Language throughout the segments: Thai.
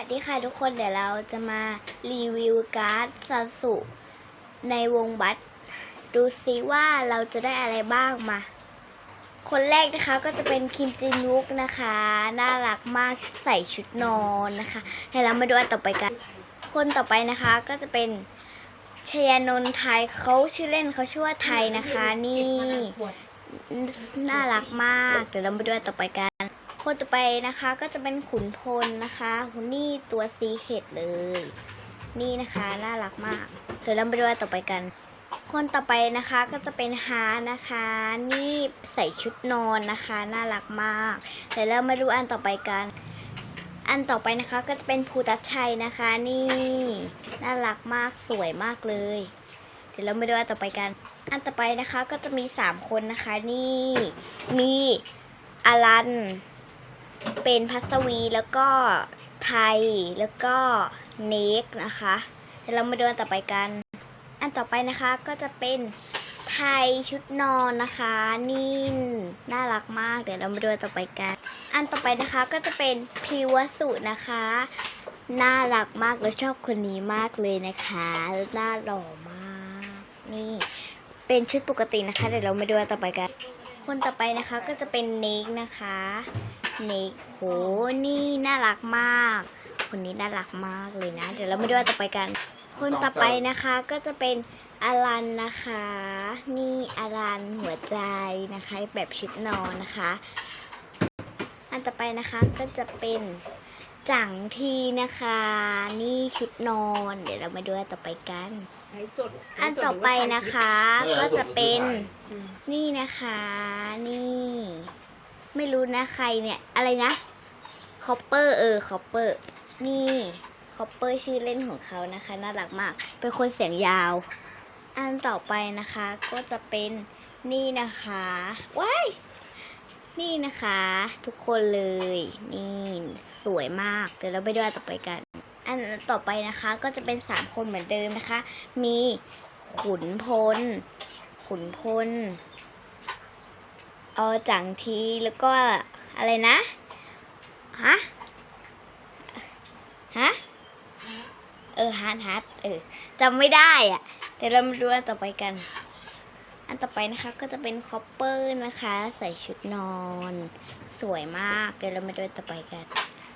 วัสดีค่ะทุกคนเดี๋ยวเราจะมารีวิวการ์ดซาสุในวงบัตดูซิว่าเราจะได้อะไรบ้างมา คนแรกนะคะก็จะเป็นคิมจินยุกนะคะ น่ารักมากใส่ชุดนอนนะคะเดี๋ยวเรามาดูอันต่อไปกัน คนต่อไปนะคะก็จะเป็นชยานนท์ไทยเขาชื่อเล่นเขาชื่อว่าไทยนะคะ นี่ น่ารักมาก เดี๋ยวเรามาดูอันต่อไปกัน คนต่อไปนะคะก็จะเป็นขุนพลนะคะหุนนี่ตัวซีเข็ดเลย นี่นะคะน่ารักมาก เดี๋ยวเราไปดูอันต่อไปกัน คนต่อไปนะคะก็จะเป็นฮานะคะ นี่ใส่ชุดนอนนะคะน่ารักมาก เดี๋ยวเรามาดูอันต่อไปกัน อันต่อไปนะคะก็จะเป็นภูตัชชัยนะคะ นี่น่ารักมากสวยมากเลยเดี๋ยวเรามาดูอันต่อไปกัน อันต่อไปนะคะก็จะมีสามคนนะคะนี่ มีอลัน เป็นพัสวีแล้วก็ไทยแล้วก็เนกนะคะเดี๋ยวเรามาดูอันต่อไปกัน อันต่อไปนะคะก็จะเป็นไทยชุดนอนนะคะ นี่น่ารักมาก เดี๋ยวเรามาดูอันต่อไปกัน อันต่อไปนะคะก็จะเป็นพิวสุนะคะ น่ารักมากแล้วชอบคนนี้มากเลยนะคะน่าหล่อมาก นี่ เป็นชุดปกตินะคะ เดี๋ยวเรามาดูอันต่อไปกัน คนต่อไปนะคะก็จะเป็นเนกนะคะ เนกโหนี่น่ารักมาก คนนี้น่ารักมากเลยนะ เดี๋ยวเรามาดูต่อไปกัน คนต่อไปนะคะก็จะเป็นอลันนะคะ นี่อลันหัวใจนะคะ แบบชุดนอนนะคะ อันต่อไปนะคะก็จะเป็นจังทีนะคะ นี่ชุดนอน เดี๋ยวเรามาดูอันต่อไปกัน อันต่อไปนะคะ ก็จะเป็นนี่นะคะ นี่ ไม่รู้นะใครเนี่ย อะไรนะคอปเปอร์เออคอปเปอร์นี่คอปเปอร์ชื่อเล่นของเขานะคะน่ารักมาก เป็นคนเสียงยาว อันต่อไปนะคะ ก็จะเป็นนี่นะคะว้ายนี่นะคะ ทุกคนเลย นี่สวยมาก เดี๋ยวเราไปดูอันต่อไปกัน อันต่อไปนะคะก็จะเป็นสามคนเหมือนเดิมนะคะ มีขุนพล ขุนพล เออจังทีแล้วก็อะไรนะฮะฮะเออฮาร์ดฮาร์ดเออจำไม่ได้อะเดี๋ยวเรามาดูอันต่อไปกัน อันต่อไปนะคะก็จะเป็นคอปเปอร์นะคะ ใส่ชุดนอน สวยมากเดี๋ยวเรามาดูอันต่อไปกัน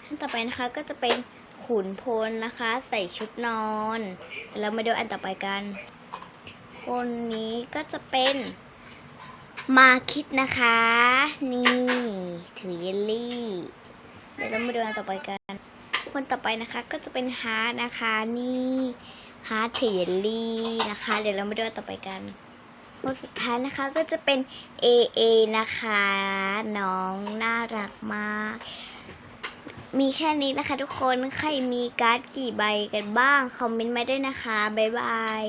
อันต่อไปนะคะก็จะเป็นขุนพลนะคะ ใส่ชุดนอน เดี๋ยวเรามาดูอันต่อไปกัน คนนี้ก็จะเป็น มาคิดนะคะ นี่ถือเยลลี่ เดี๋ยวเรามาดูอันต่อไปกัน คนต่อไปนะคะก็จะเป็นฮาร์ดนะคะนี่ฮาร์ดถือเยลลี่นะคะ เดี๋ยวเรามาดูอันต่อไปกันคนสุดท้ายนะคะก็จะเป็น A A นะคะ น้องน่ารักมาก มีแค่นี้นะคะทุกคนใครมีการ์ดกี่ใบกันบ้าง คอมเมนต์มาด้วยนะคะ บ๊ายบาย